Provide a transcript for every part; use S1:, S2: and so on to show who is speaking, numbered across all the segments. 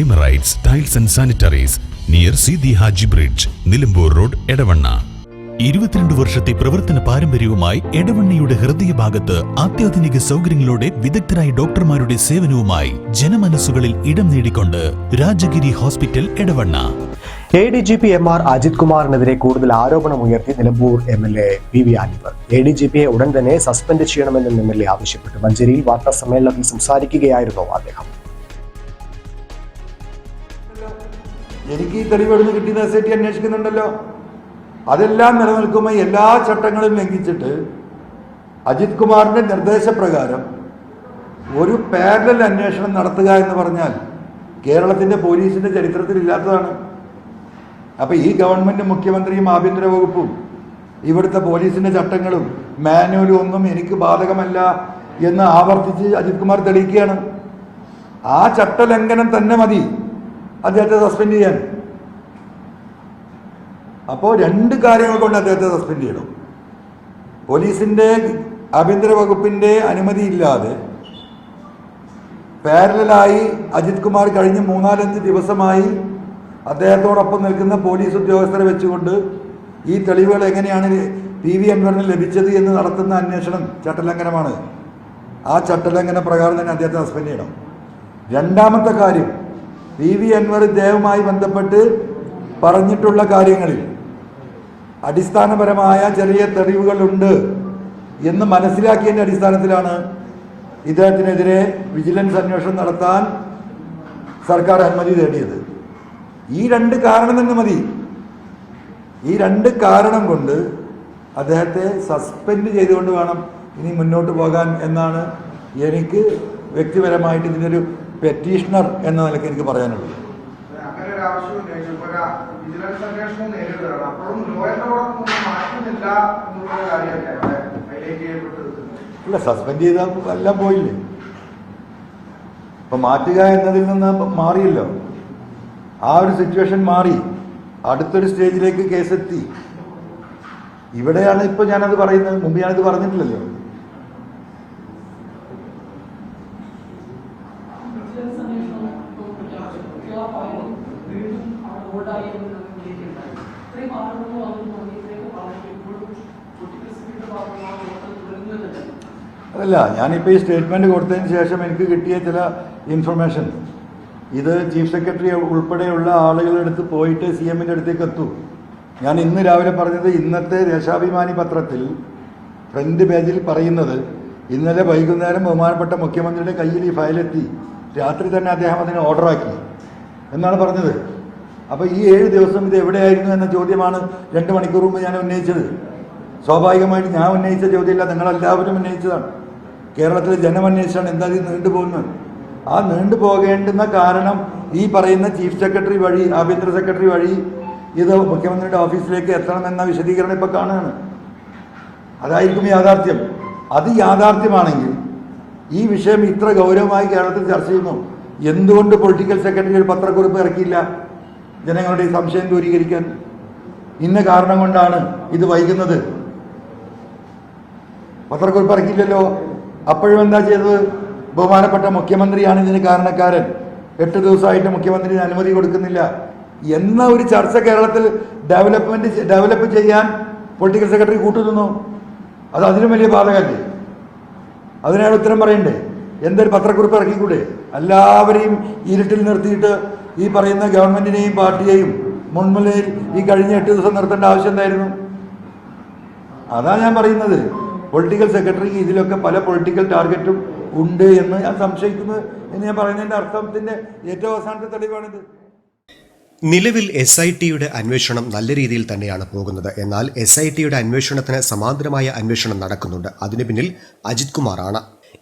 S1: Emirates tiles and sanitaries near Sidi Haji bridge Nilambur road Edavanna ഇരുപത്തിരണ്ട് വർഷത്തെ പ്രവർത്തന പാരമ്പര്യവുമായി എടവണ്ണയുടെ ഹൃദയഭാഗത്ത് അത്യാധുനിക സൗകര്യങ്ങളോടെ വിദഗ്ധരായ ഡോക്ടർമാരുടെ സേവനവുമായി ജനമനസ്സുകളിൽ ഇടം നേടിക്കൊണ്ട് Rajagiri hospital Edavanna
S2: A D G P M R Ajith കുമാറിനെതിരെ കൂടുതൽ ആരോപണം ഉയർത്തി Nilambur M L A P V Anvar A D G പിയെ ഉടൻ തന്നെ സസ്പെൻഡ് ചെയ്യണമെന്നും എം എൽ എ ആവശ്യപ്പെട്ടു മഞ്ചേരിയിൽ വാർത്താ സമ്മേളനത്തിൽ സംസാരിക്കുകയായിരുന്നു അദ്ദേഹം
S3: എനിക്ക് ഈ തെളിവ് എവിടെ എസ് ഐ ടി അന്വേഷിക്കുന്നുണ്ടല്ലോ അതെല്ലാം നിലനിൽക്കുമ്പോൾ എല്ലാ ചട്ടങ്ങളും ലംഘിച്ചിട്ട് അജിത് കുമാറിൻ്റെ നിർദ്ദേശപ്രകാരം ഒരു പാരലൽ അന്വേഷണം നടത്തുക എന്ന് പറഞ്ഞാൽ കേരളത്തിൻ്റെ പോലീസിൻ്റെ ചരിത്രത്തിൽ ഇല്ലാത്തതാണ് അപ്പോൾ ഈ ഗവൺമെൻറ് മുഖ്യമന്ത്രിയും ആഭ്യന്തര വകുപ്പും ഇവിടുത്തെ പോലീസിൻ്റെ ചട്ടങ്ങളും മാനുവലും ഒന്നും എനിക്ക് ബാധകമല്ല എന്ന് ആവർത്തിച്ച് അജിത് കുമാർ തെളിയിക്കുകയാണ് ആ ചട്ടലംഘനം തന്നെ മതി അദ്ദേഹത്തെ സസ്പെൻഡ് ചെയ്യാൻ അപ്പോൾ രണ്ട് കാര്യങ്ങൾ കൊണ്ട് അദ്ദേഹത്തെ സസ്പെൻഡ് ചെയ്യണം പോലീസിൻ്റെ ആഭ്യന്തര വകുപ്പിൻ്റെ അനുമതിയില്ലാതെ പാരലായി അജിത് കുമാർ കഴിഞ്ഞ മൂന്നാലഞ്ച് ദിവസമായി അദ്ദേഹത്തോടൊപ്പം നിൽക്കുന്ന പോലീസ് ഉദ്യോഗസ്ഥരെ വെച്ചുകൊണ്ട് ഈ തെളിവുകൾ എങ്ങനെയാണ് പി വി അൻവറിന് ലഭിച്ചത് എന്ന് നടത്തുന്ന അന്വേഷണം ചട്ടലംഘനമാണ് ആ ചട്ടലംഘന പ്രകാരം തന്നെ അദ്ദേഹത്തെ സസ്പെൻഡ് ചെയ്യണം രണ്ടാമത്തെ കാര്യം വി വി അൻവർ ഇദ്ദേഹവുമായി ബന്ധപ്പെട്ട് പറഞ്ഞിട്ടുള്ള കാര്യങ്ങളിൽ അടിസ്ഥാനപരമായ ചെറിയ തെളിവുകളുണ്ട് എന്ന് മനസ്സിലാക്കിയതിൻ്റെ അടിസ്ഥാനത്തിലാണ് ഇദ്ദേഹത്തിനെതിരെ വിജിലൻസ് അന്വേഷണം നടത്താൻ സർക്കാർ അനുമതി തേടിയത് ഈ രണ്ട് കാരണം തന്നെ മതി ഈ രണ്ട് കാരണം കൊണ്ട് അദ്ദേഹത്തെ സസ്പെൻഡ് ചെയ്തുകൊണ്ട് വേണം ഇനി മുന്നോട്ട് പോകാൻ എന്നാണ് എനിക്ക് വ്യക്തിപരമായിട്ട് ഇതിനൊരു പെറ്റീഷണർ എന്ന നിലയ്ക്ക് എനിക്ക് പറയാനുള്ളത് ഇല്ല സസ്പെൻഡ് ചെയ്ത എല്ലാം പോയില്ലേ ഇപ്പൊ മാറ്റുക എന്നതിൽ നിന്ന് മാറിയല്ലോ ആ ഒരു സിറ്റുവേഷൻ മാറി അടുത്തൊരു സ്റ്റേജിലേക്ക് കേസെത്തി ഇവിടെയാണ് ഇപ്പൊ ഞാനത് പറയുന്നത് മുമ്പ് ഞാനത് പറഞ്ഞിട്ടില്ലല്ലോ കൂട്ടായി എന്ന് ഇത്രയും അവർ വളരെ ഇപ്പോഴും അല്ല ഞാനിപ്പോൾ ഈ സ്റ്റേറ്റ്മെൻറ്റ് കൊടുത്തതിന് ശേഷം എനിക്ക് കിട്ടിയ ചില ഇൻഫർമേഷൻ ഇത് ചീഫ് സെക്രട്ടറി ഉൾപ്പെടെയുള്ള ആളുകളുടെ അടുത്ത് പോയിട്ട് സി എമ്മിൻ്റെ അടുത്തേക്ക് എത്തും ഞാൻ ഇന്ന് രാവിലെ പറഞ്ഞത് ഇന്നത്തെ ദേശാഭിമാനി പത്രത്തിൽ ഫ്രണ്ട് പേജിൽ പറയുന്നത് ഇന്നലെ വൈകുന്നേരം ബഹുമാനപ്പെട്ട മുഖ്യമന്ത്രിയുടെ കയ്യിൽ ഈ ഫയലെത്തി രാത്രി തന്നെ അദ്ദേഹം അതിനെ ഓർഡറാക്കി എന്നാണ് പറഞ്ഞത് അപ്പോൾ ഈ ഏഴ് ദിവസം ഇത് എവിടെയായിരുന്നു എന്ന ചോദ്യമാണ് രണ്ട് മണിക്കൂർ മുമ്പ് ഞാൻ ഉന്നയിച്ചത് സ്വാഭാവികമായിട്ട് ഞാൻ ഉന്നയിച്ച ചോദ്യമില്ല നിങ്ങളെല്ലാവരും ഉന്നയിച്ചതാണ് കേരളത്തിലെ ജനമന്വേഷണം എന്താ ഇത് നീണ്ടുപോകുന്നത് ആ നീണ്ടുപോകേണ്ടുന്ന കാരണം ഈ പറയുന്ന ചീഫ് സെക്രട്ടറി വഴി ആഭ്യന്തര സെക്രട്ടറി വഴി ഇത് മുഖ്യമന്ത്രിയുടെ ഓഫീസിലേക്ക് എത്തണമെന്ന വിശദീകരണം ഇപ്പോൾ കാണുകയാണ് അതായിരിക്കും യാഥാർത്ഥ്യം അത് യാഥാർത്ഥ്യമാണെങ്കിൽ ഈ വിഷയം ഇത്ര ഗൗരവമായി കേരളത്തിൽ ചർച്ച ചെയ്യുന്നു എന്തുകൊണ്ട് പൊളിറ്റിക്കൽ സെക്രട്ടറി ഒരു പത്രക്കുറിപ്പ് ഇറക്കിയില്ല ജനങ്ങളുടെ സംശയം ദൂരീകരിക്കാൻ ഇന്ന കാരണം കൊണ്ടാണ് ഇത് വൈകുന്നത് പത്രക്കുറിപ്പ് ഇറക്കിയില്ലല്ലോ അപ്പോഴും എന്താ ചെയ്തത് ബഹുമാനപ്പെട്ട മുഖ്യമന്ത്രിയാണ് ഇതിന് കാരണക്കാരൻ എട്ട് ദിവസമായിട്ട് മുഖ്യമന്ത്രി അനുമതി കൊടുക്കുന്നില്ല എന്ന ഒരു ചർച്ച കേരളത്തിൽ ഡെവലപ്മെന്റ് ഡെവലപ്പ് ചെയ്യാൻ പൊളിറ്റിക്കൽ സെക്രട്ടറി കൂട്ടുനിന്നു അത് അതിലും വലിയ ബാധകല്ലേ അതിനാണ് ഉത്തരം പറയണ്ടേ എന്തൊരു പത്രക്കുറിപ്പ് ഇറക്കിക്കൂടെ എല്ലാവരെയും ഇരുട്ടിൽ നിർത്തിയിട്ട് ഈ പറയുന്ന ഗവൺമെൻറ്റിനെയും പാർട്ടിയെയും മുൻമുലയിൽ ഈ കഴിഞ്ഞ എട്ട് ദിവസം നിർത്തേണ്ട ആവശ്യം എന്തായിരുന്നു അതാ ഞാൻ പറയുന്നത് പൊളിറ്റിക്കൽ സെക്രട്ടറിക്ക് ഇതിലൊക്കെ പല പൊളിറ്റിക്കൽ ടാർഗറ്റും ഉണ്ട് എന്ന് ഞാൻ സംശയിക്കുന്നത് എന്ന് ഞാൻ പറയുന്നതിൻ്റെ അർത്ഥത്തിൻ്റെ ഏറ്റവും അവസാനത്തെ തെളിവാണിത്
S4: നിലവിൽ എസ് ഐ ടിയുടെ അന്വേഷണം നല്ല രീതിയിൽ തന്നെയാണ് പോകുന്നത് എന്നാൽ എസ് ഐ ടിയുടെ അന്വേഷണത്തിന് സമാന്തരമായ അന്വേഷണം നടക്കുന്നുണ്ട് അതിനു പിന്നിൽ അജിത് കുമാറാണ്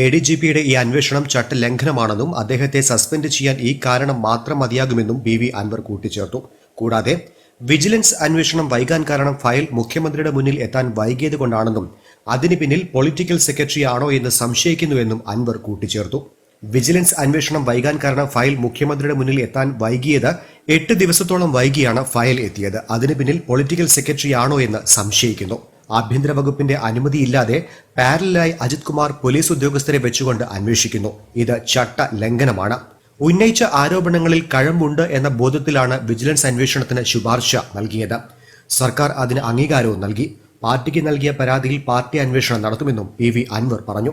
S4: എ ഡി ജി പിയുടെ ഈ അന്വേഷണം ചട്ടലംഘനമാണെന്നും അദ്ദേഹത്തെ സസ്പെൻഡ് ചെയ്യാൻ ഈ കാരണം മാത്രം മതിയാകുമെന്നും ബി വി അൻവർ കൂട്ടിച്ചേർത്തു കൂടാതെ വിജിലൻസ് അന്വേഷണം വൈകാൻ കാരണം ഫയൽ മുഖ്യമന്ത്രിയുടെ മുന്നിൽ എത്താൻ വൈകിയത് കൊണ്ടാണെന്നും അതിന് പിന്നിൽ പൊളിറ്റിക്കൽ സെക്രട്ടറി ആണോ എന്ന് സംശയിക്കുന്നുവെന്നും അൻവർ കൂട്ടിച്ചേർത്തു വിജിലൻസ് അന്വേഷണം വൈകാൻ കാരണം ഫയൽ മുഖ്യമന്ത്രിയുടെ മുന്നിൽ എത്താൻ വൈകിയത് എട്ട് ദിവസത്തോളം വൈകിയാണ് ഫയൽ എത്തിയത് അതിന് പിന്നിൽ പൊളിറ്റിക്കൽ സെക്രട്ടറി ആണോ എന്ന് സംശയിക്കുന്നു ആഭ്യന്തര വകുപ്പിന്റെ അനുമതിയില്ലാതെ പാരലായി അജിത് കുമാർ പോലീസ് ഉദ്യോഗസ്ഥരെ വെച്ചുകൊണ്ട് അന്വേഷിക്കുന്നു ഇത് ചട്ട ലംഘനമാണ് ഉന്നയിച്ച ആരോപണങ്ങളിൽ കഴമ്പുണ്ട് എന്ന ബോധത്തിലാണ് വിജിലൻസ് അന്വേഷണത്തിന് ശുപാർശ നൽകിയത് സർക്കാർ അതിന് അംഗീകാരവും നൽകി പാർട്ടിക്ക് നൽകിയ പരാതിയിൽ പാർട്ടി അന്വേഷണം നടത്തുമെന്നും പി വി അൻവർ പറഞ്ഞു